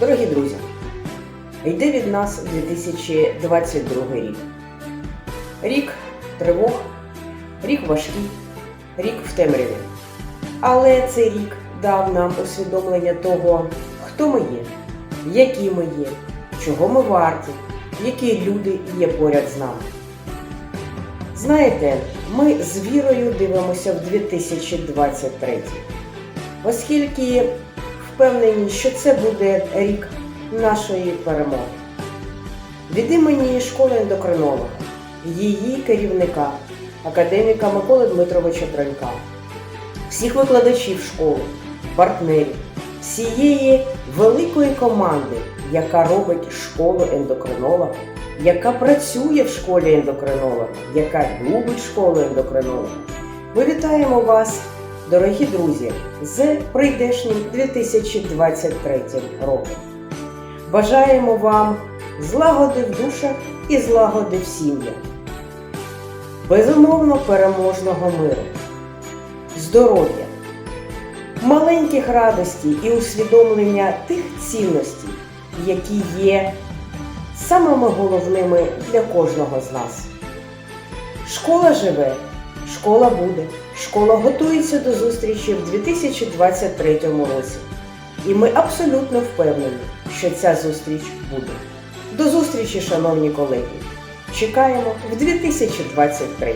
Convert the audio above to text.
Дорогі друзі, йде від нас 2022 рік. Рік тривог, рік важкий, рік в темряві. Але цей рік дав нам усвідомлення того, хто ми є, які ми є, чого ми варті, які люди є поряд з нами. Знаєте, ми з вірою дивимося в 2023, оскільки впевнені, що це буде рік нашої перемоги. Від імені школи ендокринолога, її керівника, академіка Миколи Дмитровича Тронька, всіх викладачів школи, партнерів, всієї великої команди, яка робить школу ендокринолога, яка працює в школі ендокринолога, яка любить школу ендокринолога. Ми вітаємо вас, дорогі друзі, з прийдешнім 2023 роком. Бажаємо вам злагоди в душах і злагоди в сім'ях, безумовно переможного миру, здоров'я, маленьких радостей і усвідомлення тих цінностей, які є самими головними для кожного з нас. Школа живе, школа буде, школа готується до зустрічі в 2023 році. І ми абсолютно впевнені, що ця зустріч буде. До зустрічі, шановні колеги! Чекаємо в 2023.